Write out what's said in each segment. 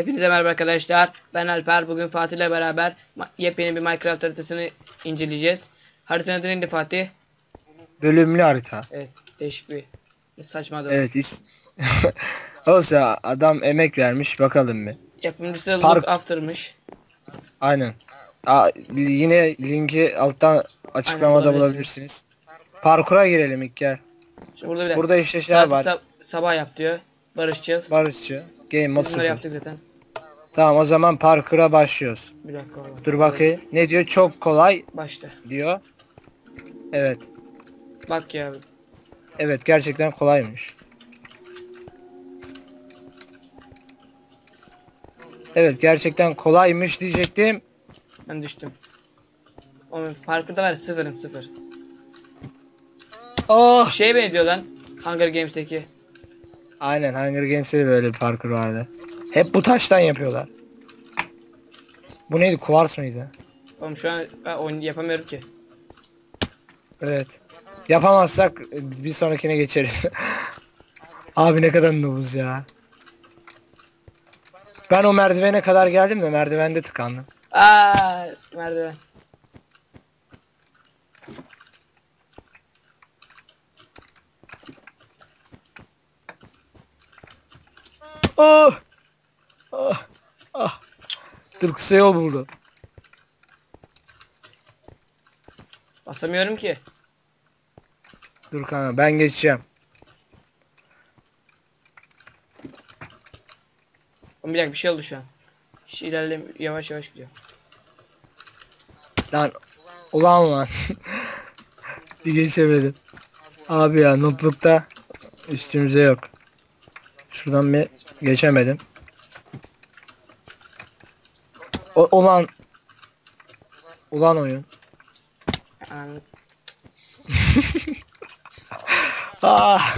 Hepinize merhaba arkadaşlar. Ben Alper. Bugün Fatih ile beraber yepyeni bir Minecraft haritasını inceleyeceğiz. Haritanın adı neydi Fatih? Bölümlü harita. Evet. Değişik bir saçma adı. Evet. Is Olsa adam emek vermiş bakalım bir. Yapımcısı Park- Look After'mış. Aynen. Aa, yine linki alttan açıklamada bulabilirsiniz. bulabilirsiniz. Parkura girelim ilk gel. Şimdi burada bir. Burada işte şeyler var. sab- sabah yap diyor. Barışçıl. Barışçı. Game mod Biz bunları yaptık zaten. Tamam o zaman parkura başlıyoruz. Bir dakika oğlum. Dur bakayım. Ne diyor? Çok kolay Başla. diyor. Evet. Bak ya. Evet gerçekten kolaymış. Evet gerçekten kolaymış diyecektim. Ben düştüm. Oğlum parkurda var ya, sıfırım sıfır. Oh! Şeye benziyor lan. Hunger Games'teki. Aynen Hunger Games'te de böyle bir parkur vardı. Hep bu taştan yapıyorlar. Bu neydi? Kuvars mıydı? Oğlum şu an ben oyun yapamıyorum ki. Evet. Yapamazsak bir sonrakine geçeriz. Abi ne kadar noobuz ya. Ben o merdivene kadar geldim de merdivende tıkandım. Aa merdiven. Oh! Ah! Ah! Dur kısa yol buldu. Basamıyorum ki. Dur kanka ben geçeceğim. Oğlum bir dakika bir şey oldu şu an. Hiç ilerlem yavaş yavaş gidiyor. Lan ulan lan. bir geçemedim. Abi ya nooblukta üstümüze yok. Şuradan bir geçemedim. O, ulan ulan oyun. Ah.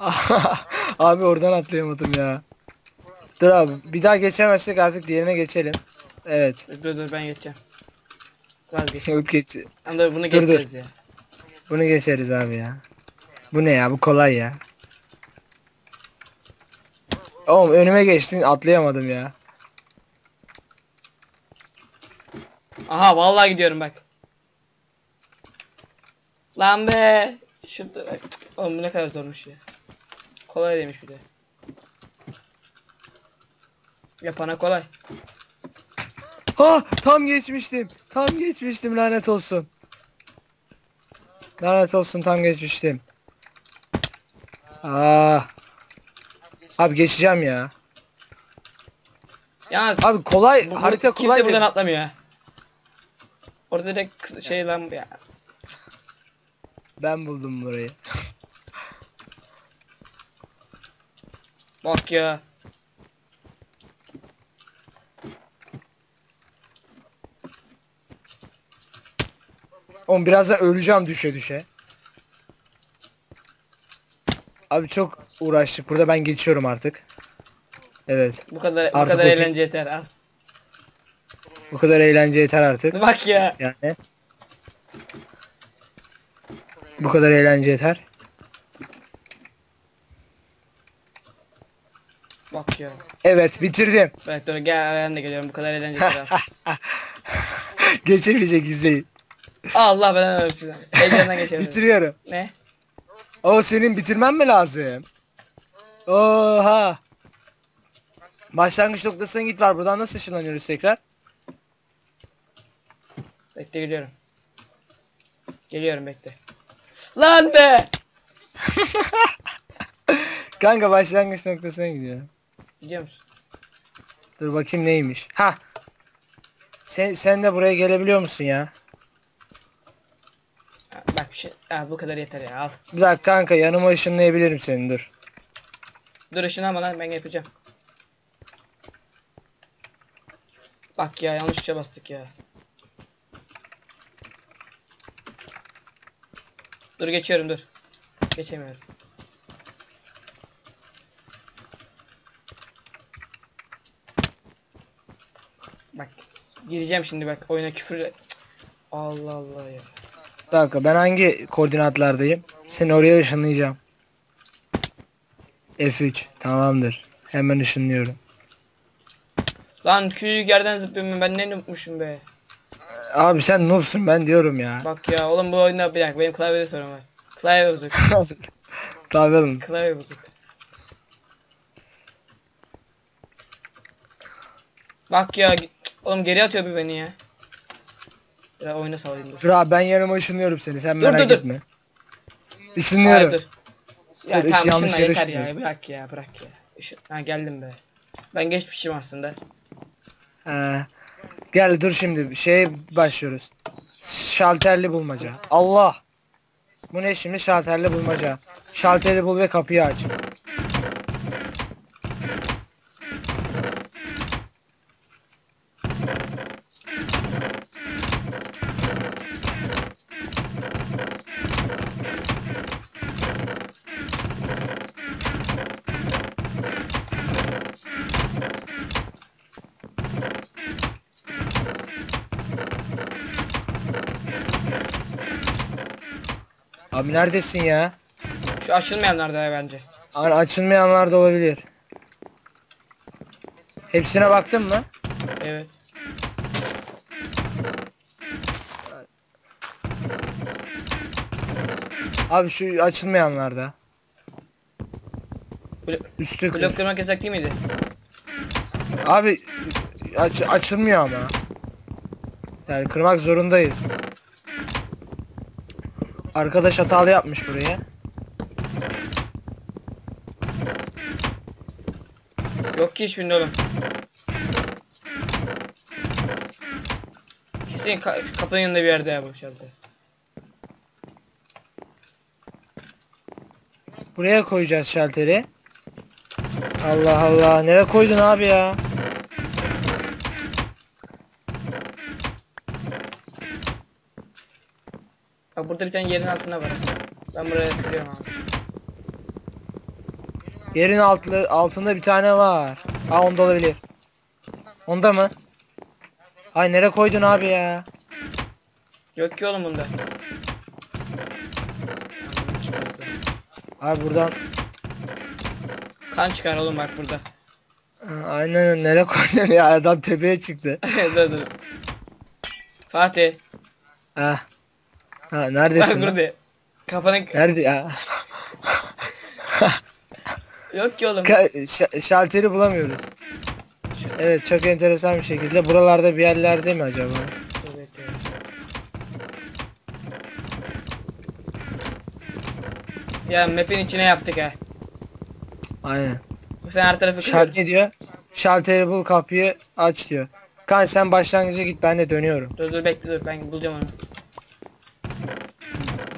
abi oradan atlayamadım ya. Dur abi bir daha geçemezsek artık diğerine geçelim. Evet. dur dur ben geçeceğim. Vazgeç. Yok geç. Ama bunu geçeceğiz ya. Bunu geçeriz abi ya. Bu ne ya? Bu kolay ya. Oğlum önüme geçtin atlayamadım ya. Aha vallahi gidiyorum bak. Lan be. Şurada bak. Oğlum bu ne kadar zormuş ya. Kolay demiş bir de. Yapana kolay. Ha tam geçmiştim. Tam geçmiştim lanet olsun. Lanet olsun tam geçmiştim. Aa. Abi geçeceğim ya. Yalnız Abi kolay bu- bu- harita kimse kolay. buradan de- atlamıyor. Orada direkt şey lan ya. Ben buldum burayı. Bak ya. Oğlum birazdan öleceğim düşe düşe. Abi çok uğraştık. Burada ben geçiyorum artık. Evet. Bu kadar bu Artık kadar o- eğlence yeter al. Bu kadar eğlence yeter artık. Bak ya. Yani. Bu kadar eğlence yeter. Bak ya. Evet bitirdim. Bak dur gel ben de geliyorum bu kadar eğlence yeter al. Geçemeyecek izleyin. Allah ben ölüm size. Heyecandan geçelim. Bitiriyorum. Ne? O senin bitirmen mi lazım? Oha. Başlangıç noktasına git var. Buradan nasıl ışınlanıyoruz tekrar? Bekle geliyorum. Geliyorum bekle. Lan be! Kanka başlangıç noktasına gidiyorum. Gidiyor musun? Dur bakayım neymiş. Ha. Sen, sen de buraya gelebiliyor musun ya? Ha, bak bir şey. Ha, bu kadar yeter ya al. Bir dakika kanka yanıma ışınlayabilirim seni dur. Dur ışını ama lan ben yapacağım. Bak ya yanlış tuşa bastık ya. Dur geçiyorum dur. Geçemiyorum. Bak gireceğim şimdi bak oyuna küfür. Allah Allah ya. Bir dakika ben hangi koordinatlardayım? Seni oraya ışınlayacağım. F3 tamamdır. Hemen ışınlıyorum. Lan küçücük yerden zıplıyorum ben ne unutmuşum be. Abi sen noobsun ben diyorum ya. Bak ya oğlum bu oyunda bir dakika benim klavyede sorun var. Klavye bozuk. Tabii oğlum. Klavye bozuk. Bak ya oğlum geri atıyor bir beni ya. Ya oyuna salayım dur. Dur abi ben yanıma ışınlıyorum seni sen Dur, merak dur, dur. etme. Hayır Işınlıyorum. dur. Ya Dur, tamam yanlış yere yeter ya bırak ya bırak ya. Işın... Ha geldim be. Ben geçmişim aslında. Ee, gel dur şimdi şey başlıyoruz. Şalterli bulmaca. Allah. Bu ne şimdi şalterli bulmaca. Şalteri bul ve kapıyı aç. Abi neredesin ya? Şu açılmayanlar da ya bence. Hani açılmayanlar da olabilir. Hepsine baktın mı? Evet. Abi şu açılmayanlarda. Blo Üstü blok kırmak yasak değil miydi? Abi aç, açılmıyor ama. Yani kırmak zorundayız. Arkadaş hatalı yapmış burayı. Yok ki hiçbirinde oğlum. Kesin ka- kapının yanında bir yerde ya bu şalter. Buraya koyacağız şalteri. Allah Allah. Nereye koydun abi ya? Burada bir tane yerin altında var. Ben buraya kırıyorum abi. Yerin altlı, altında bir tane var. Ha onda olabilir. Onda mı? Ay nereye koydun abi ya? Yok ki oğlum bunda. Abi buradan Kan çıkar oğlum bak burada. Aynen nereye koydun ya adam tepeye çıktı. dur dur. Fatih. Ha. Ha Bak neredesin? lan? burada. Kafanı... Nerede ya? Yok ki oğlum. Ka- ş- şalteri bulamıyoruz. Evet çok enteresan bir şekilde buralarda bir yerlerde mi acaba? Dur bekliyorum. Ya map'in içine yaptık ha. Aynen. Sen her tarafı Şal kırıyorsun. ne diyor? Şalteri bul kapıyı aç diyor. Kan sen başlangıca git ben de dönüyorum. Dur dur bekle dur ben bulacağım onu.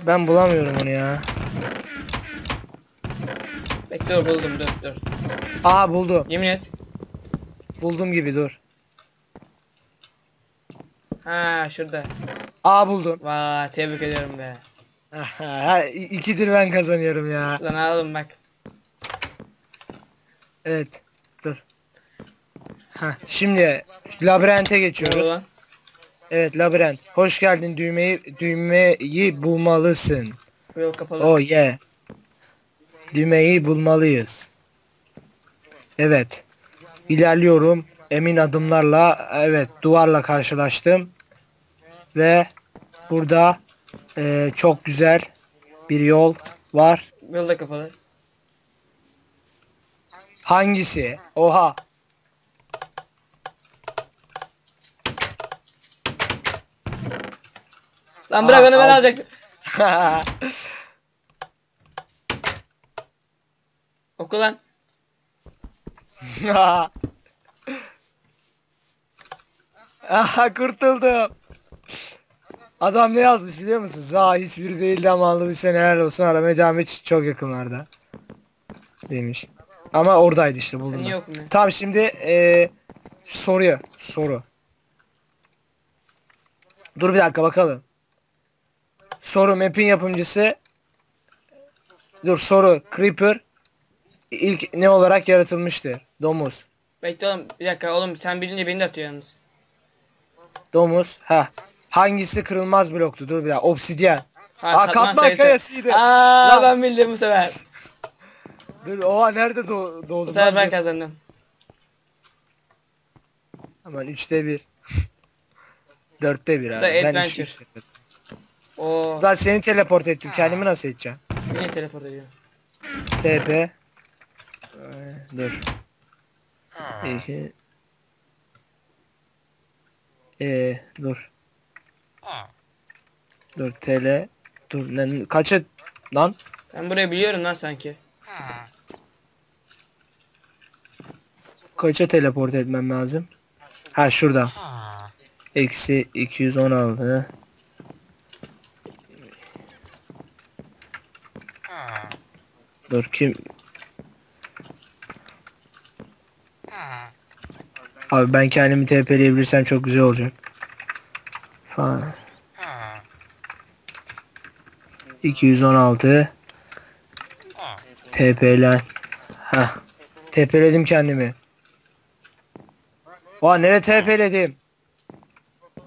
Ben bulamıyorum onu ya. Bekle dur buldum dur dur. Aa buldum. Yemin et. Buldum gibi dur. Ha şurada. Aa buldum. Vay tebrik ediyorum be. İkidir ben kazanıyorum ya. Lan alalım bak. Evet. Dur. Ha, şimdi labirente geçiyoruz. lan? Evet labirent. Hoş geldin düğmeyi düğmeyi bulmalısın. Bu yol kapalı. Oh yeah. Düğmeyi bulmalıyız. Evet. İlerliyorum. Emin adımlarla evet duvarla karşılaştım. Ve burada eee, çok güzel bir yol var. Yol da kapalı. Hangisi? Oha. Lan bırak Aa, onu ben aldım. alacaktım. Oku lan. Aha kurtuldum. Adam ne yazmış biliyor musun? Za hiçbiri değildi ama anladıysa helal olsun aramaya devam et çok yakınlarda. Demiş. Ama oradaydı işte buldum. Sen ben. okumuyorsun? Tamam şimdi eee soruya soru. Dur bir dakika bakalım. Soru map'in yapımcısı Dur soru Creeper ilk ne olarak yaratılmıştır? Domuz. Bekle oğlum bir dakika oğlum sen bilince beni de atıyor yalnız. Domuz. Ha. Hangisi kırılmaz bloktu? Dur bir dakika. Obsidyen. Ha, Aa, katman sayısı. kayasıydı. Aa Lan. ben bildim bu sefer. Dur oha nerede Bu doğdum? sefer lan? ben Dur. kazandım. Aman 3'te 1. 4'te 1 abi. Ben adventure. üç- üç yaparım. Oo. Zaten seni teleport ettim. Kendimi nasıl edeceğim? Yine teleport ediyor. TP. Ee, dur. 2 Ee, dur. Dur TL. Dur lan kaçı lan? Ben burayı biliyorum lan sanki. Kaça teleport etmem lazım? Ha şurada. Eksi 216. Dur kim? Abi ben kendimi TP'leyebilirsem çok güzel olacak. Falan. 216 TP'len. Ha. TP'ledim kendimi. Aa nereye TP'ledim?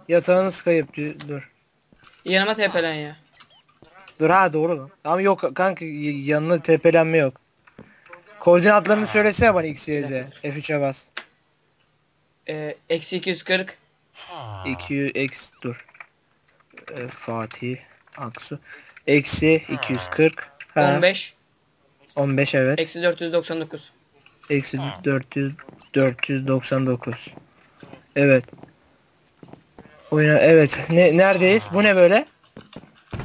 Yatağınız kayıp dur. Yanıma tepelen ya. Dur ha doğru lan. Ama yok kanka yanına TP'lenme yok. Koordinatlarını söylesene bana X, Y, Z. F3'e bas. Ee, eksi 240. 200 x dur. Ee, Fatih Aksu. Eksi 240. Ha, 15. 15 evet. Eksi 499. Eksi 400 499. Evet. Oyuna evet. Ne neredeyiz? Bu ne böyle?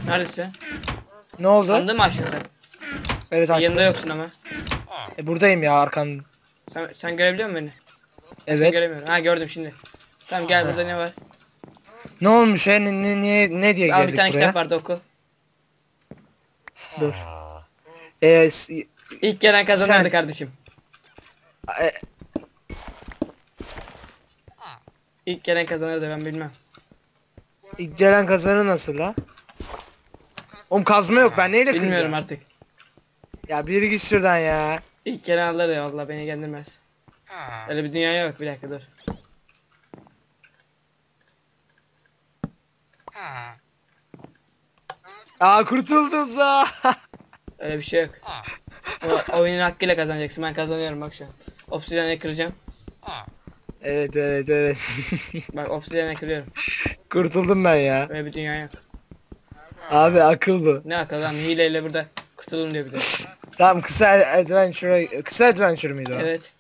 Neredesin? Ne oldu? Sandığı mı açtın sen? Evet açtım. Yanında yoksun ama. E, buradayım ya arkan. Sen, sen görebiliyor musun beni? Sen Evet. göremiyorum. Ha gördüm şimdi. Tamam gel burada ne var? Ne olmuş ya? Ne, ne, ne, ne diye Al bir geldik tane buraya? kitap vardı oku. Dur. Ee, İlk gelen kazanırdı Sen- kardeşim. e, İlk gelen kazanırdı ben bilmem. ilk gelen kazanı nasıl la? Oğlum kazma yok ben neyle Bilmiyorum kıracağım? artık. Ya biri git şuradan ya. İlk gelen alır ya valla beni ilgilendirmez. Öyle bir dünya yok bir dakika dur. Aa kurtuldum za. Öyle bir şey yok. O oyunun hakkıyla kazanacaksın ben kazanıyorum bak şu an. Obsidian'ı kıracağım. evet evet evet. Bak obsidian'ı kırıyorum. kurtuldum ben ya. Öyle bir dünya yok. Abi akıl bu. Ne akıl lan hileyle burada kurtulun diyor bir de. Tamam kısa adventure kısa adventure mıydı o? Evet.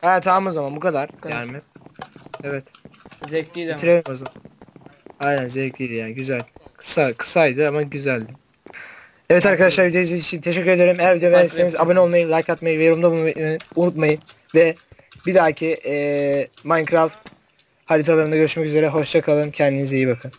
Ha tamam o zaman bu kadar. kadar. Yani. Evet. Zevkliydi ama. Bitirelim o zaman. Aynen zevkliydi yani güzel. Kısa kısaydı ama güzeldi. Evet arkadaşlar videoyu izlediğiniz için teşekkür ederim. Eğer video beğendiyseniz abone olmayı, like atmayı ve yorumda bulunmayı unutmayın. Ve bir dahaki eee, Minecraft haritalarında görüşmek üzere. Hoşça kalın. Kendinize iyi bakın.